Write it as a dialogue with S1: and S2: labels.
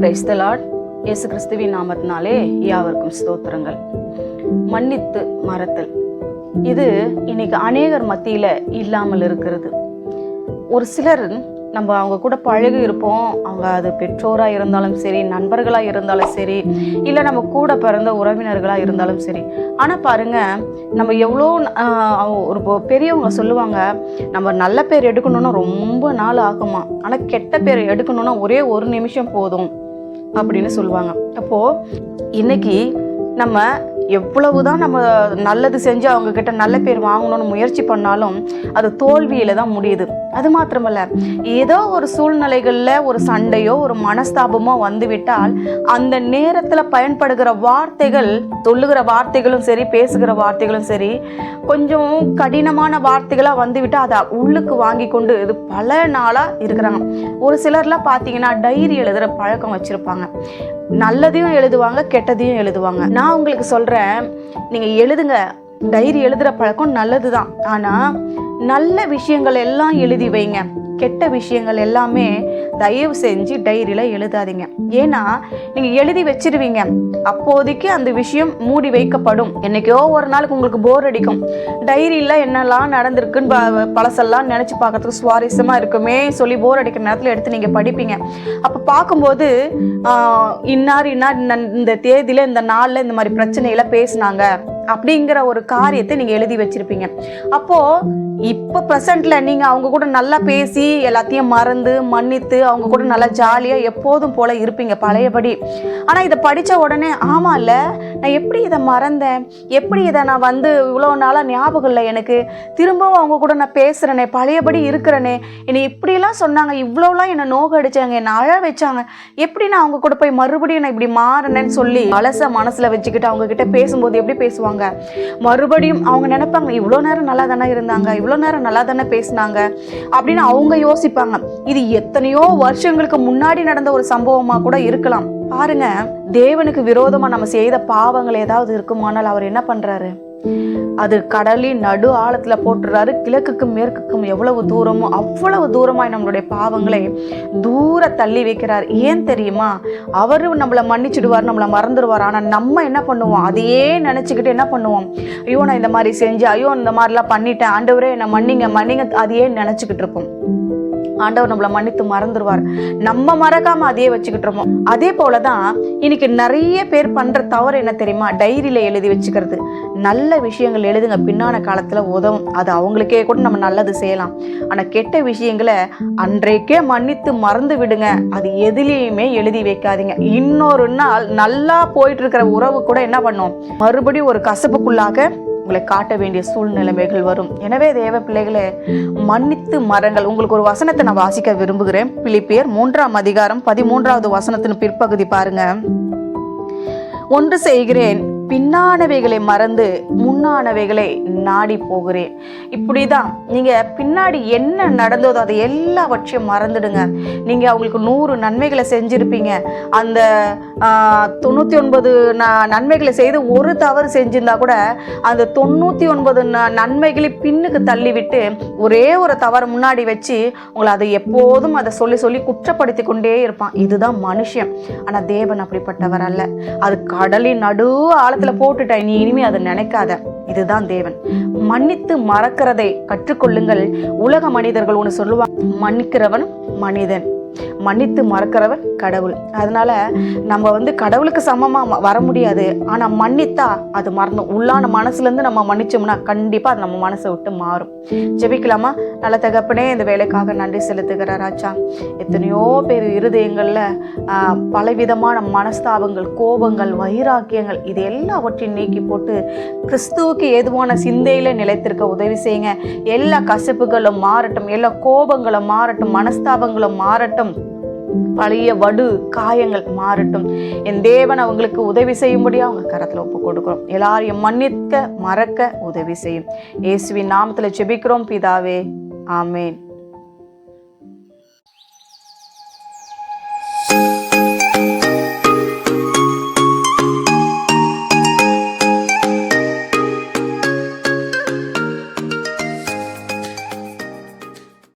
S1: Praise the இயேசு கிறிஸ்துவின் நாமத்தினாலே யாவருக்கும் ஸ்தோத்திரங்கள். மன்னித்து மறத்தல். இது இன்னைக்கு அநேகர் மத்தியில் இல்லாமல் இருக்கிறது. ஒரு சிலர் நம்ம அவங்க கூட பழகி இருப்போம். அவங்க அது பெற்றோராக இருந்தாலும் சரி நண்பர்களாக இருந்தாலும் சரி இல்லை நம்ம கூட பிறந்த உறவினர்களாக இருந்தாலும் சரி. ஆனால் பாருங்கள் நம்ம எவ்வளோ ஒரு பெரியவங்க சொல்லுவாங்க நம்ம நல்ல பேர் எடுக்கணும்னா ரொம்ப நாள் ஆகுமா? ஆனால் கெட்ட பேர் எடுக்கணும்னா ஒரே ஒரு நிமிஷம் போதும். அப்படின்னு சொல்லுவாங்க. அப்போது இன்னைக்கு நம்ம எவ்வளவுதான் நம்ம நல்லது செஞ்சு அவங்கக்கிட்ட நல்ல பேர் வாங்கணும்னு முயற்சி பண்ணாலும் அது தோல்வியில் தான் முடியுது. அது மாத்திரமல்ல. ஏதோ ஒரு சூழ்நிலைகளில் ஒரு சண்டையோ ஒரு மனஸ்தாபமோ வந்துவிட்டால் அந்த நேரத்தில் பயன்படுகிற வார்த்தைகள் சொல்லுகிற வார்த்தைகளும் சரி பேசுகிற வார்த்தைகளும் சரி கொஞ்சம் கடினமான வார்த்தைகளாக வந்துவிட்டால் அதை உள்ளுக்கு வாங்கி கொண்டு இது பல நாளாக இருக்கிறாங்க. ஒரு சிலர்லாம் பார்த்தீங்கன்னா டைரி எழுதுகிற பழக்கம் வச்சுருப்பாங்க. நல்லதையும் எழுதுவாங்க கெட்டதையும் எழுதுவாங்க. நான் உங்களுக்கு சொல்கிறேன் நீங்கள் எழுதுங்க. டைரி எழுதுகிற பழக்கம் நல்லது தான் ஆனால் நல்ல விஷயங்கள் எல்லாம் எழுதி வைங்க. கெட்ட விஷயங்கள் எல்லாமே தயவு செஞ்சு டைரியில் எழுதாதீங்க. ஏன்னா நீங்கள் எழுதி வச்சிருவீங்க. அப்போதைக்கு அந்த விஷயம் மூடி வைக்கப்படும். என்னைக்கோ ஒரு நாளுக்கு உங்களுக்கு போர் அடிக்கும். டைரியில் என்னெல்லாம் நடந்திருக்குன்னு ப- பழசெல்லாம் நினச்சி பார்க்கறதுக்கு சுவாரஸ்யமாக இருக்குமே சொல்லி போர் அடிக்கிற நேரத்தில் எடுத்து நீங்கள் படிப்பீங்க. அப்போ பார்க்கும்போது இன்னார் இன்னார் இந்த- தேதியில் இந்த நாளில் இந்த மாதிரி பிரச்சனையில பேசினாங்க. அப்படிங்கிற ஒரு காரியத்தை நீங்கள் எழுதி வச்சிருப்பீங்க. அப்போது இப்போ ப்ரெசண்ட்டில் நீங்கள் அவங்க கூட நல்லா பேசி எல்லாத்தையும் மறந்து மன்னித்து அவங்க கூட நல்லா ஜாலியாக எப்போதும் போல் இருப்பீங்க பழையபடி. ஆனால் இதை படித்த உடனே ஆமாம்ல நான் எப்படி இதை மறந்தேன்? எப்படி இதை நான் வந்து இவ்வளோ நாளாக ஞாபகம் இல்லை எனக்கு? திரும்பவும் அவங்க கூட நான் பேசுகிறேனே பழையபடி இருக்கிறேனே. என்னை இப்படிலாம் சொன்னாங்க. இவ்வளோலாம் என்னை நோக அடித்தாங்க என்னை அழ வச்சாங்க. எப்படி நான் அவங்க கூட போய் மறுபடியும் நான் இப்படி மாறினேன்னு சொல்லி அலச மனசில் வச்சுக்கிட்டு அவங்க கிட்ட பேசும்போது எப்படி பேசுவாங்க? மறுபடியும் அவங்க நினைப்பாங்க இவ்வளோ நேரம் நல்லா தானே இருந்தாங்க இவ்வளோ நேரம் நல்லா தானே பேசினாங்க அப்படின்னு அவங்க யோசிப்பாங்க. இது எத்தனையோ வருஷங்களுக்கு முன்னாடி நடந்த ஒரு சம்பவமாக கூட இருக்கலாம். பாருங்க தேவனுக்கு விரோதமா நம்ம செய்த பாவங்கள் ஏதாவது இருக்குமானால் அவர் என்ன பண்றாரு? அது கடலின் நடு ஆழத்துல போட்டுறாரு கிழக்குக்கும் மேற்குக்கும் எவ்வளவு தூரமோ அவ்வளவு தூரமாய் நம்மளுடைய பாவங்களை தூர தள்ளி வைக்கிறார். ஏன் தெரியுமா? அவரு நம்மளை மன்னிச்சிடுவார் நம்மளை மறந்துடுவார். ஆனா நம்ம என்ன பண்ணுவோம்? அதையே நினைச்சுக்கிட்டு என்ன பண்ணுவோம்? ஐயோ நான் இந்த மாதிரி செஞ்சு ஐயோ இந்த மாதிரிலாம் பண்ணிட்டேன். ஆண்டவரே என்னை மன்னிங்க மன்னிங்க அதையே நினைச்சுக்கிட்டு இருப்போம். ஆண்டவர் நம்மளை மன்னித்து மறந்துடுவார் நம்ம மறக்காம அதையே வச்சுக்கிட்டு இருப்போம். அதே போலதான் இன்னைக்கு நிறைய பேர் பண்ற தவறு என்ன தெரியுமா? டைரியில எழுதி வச்சுக்கிறது. நல்ல விஷயங்கள் எழுதுங்க. பின்னான காலத்துல உதவும். அது அவங்களுக்கே கூட நம்ம நல்லது செய்யலாம். ஆனா கெட்ட விஷயங்களை அன்றைக்கே மன்னித்து மறந்து விடுங்க. அது எதுலேயுமே எழுதி வைக்காதீங்க. இன்னொரு நாள் நல்லா போயிட்டு இருக்கிற உறவு கூட என்ன பண்ணும்? மறுபடியும் ஒரு கசப்புக்குள்ளாக உங்களை காட்ட வேண்டிய சூழ்நிலைமைகள் வரும். எனவே தேவ பிள்ளைகளை மன்னித்து மரங்கள் உங்களுக்கு ஒரு வசனத்தை நான் வாசிக்க விரும்புகிறேன். பிலிப்பியர் மூன்றாம் அதிகாரம் பதிமூன்றாவது வசனத்தின் பிற்பகுதி பாருங்க. ஒன்று செய்கிறேன் பின்னானவைகளை மறந்து முன்னானவைகளை நாடி போகிறேன். இப்படிதான் நீங்க பின்னாடி என்ன நடந்ததோ அதை எல்லாவற்றையும் மறந்துடுங்க. நீங்க அவங்களுக்கு நூறு நன்மைகளை செஞ்சிருப்பீங்க. அந்த தொண்ணூற்றி ஒன்பது ந- நன்மைகளை செய்து ஒரு தவறு செஞ்சிருந்தா கூட அந்த தொண்ணூற்றி ஒன்பது ந- நன்மைகளை பின்னுக்கு தள்ளிவிட்டு ஒரே ஒரு தவறு முன்னாடி வச்சு உங்களை அதை எப்போதும் அதை சொல்லி சொல்லி குற்றப்படுத்தி கொண்டே இருப்பான். இதுதான் மனுஷன். ஆனால் தேவன் அப்படிப்பட்டவர் அல்ல. அது கடலின் நடு ஆழத்தில் போட்டுட்ட. நீ இனிமே அதை நினைக்காத. இதுதான் தேவன். மன்னித்து மறக்கிறதை கற்றுக்கொள்ளுங்கள். உலக மனிதர்கள் ஒன்று சொல்லுவாங்க மன்னிக்கிறவன் மனிதன். மன்னித்து மறக்கிறவன் கடவுள். அதனால நம்ம வந்து கடவுளுக்கு சமமாக ம- வர முடியாது. ஆனால் மன்னித்தா அது மறந்தும் உள்ளான மனசுலேருந்து நம்ம மன்னிச்சோம்னா கண்டிப்பாக அது நம்ம மனசை விட்டு மாறும். ஜெபிக்கலாமா? நல்ல தகப்பனே இந்த வேலைக்காக நன்றி செலுத்துகிறார் ராஜா. எத்தனையோ பேர் இருதயங்களில் பலவிதமான மனஸ்தாபங்கள் கோபங்கள் வைராக்கியங்கள் இது எல்லாவற்றையும் நீக்கி போட்டு கிறிஸ்துவுக்கு ஏதுவான சிந்தையில் நிலைத்திருக்க உதவி செய்யுங்க. எல்லா கசப்புகளும் மாறட்டும் எல்லா கோபங்களும் மாறட்டும் மனஸ்தாபங்களும் மாறட்டும். பழைய வடு காயங்கள் மாறட்டும். என் தேவன் அவங்களுக்கு உதவி செய்யும்படியா அவங்க கரத்தில் ஒப்பு கொடுக்குறோம். எல்லாரையும் மன்னிக்க மறக்க உதவி செய்யும். இயேசுவின் நாமத்தில் ஜெபிக்கிறோம் பிதாவே. ஆமேன்.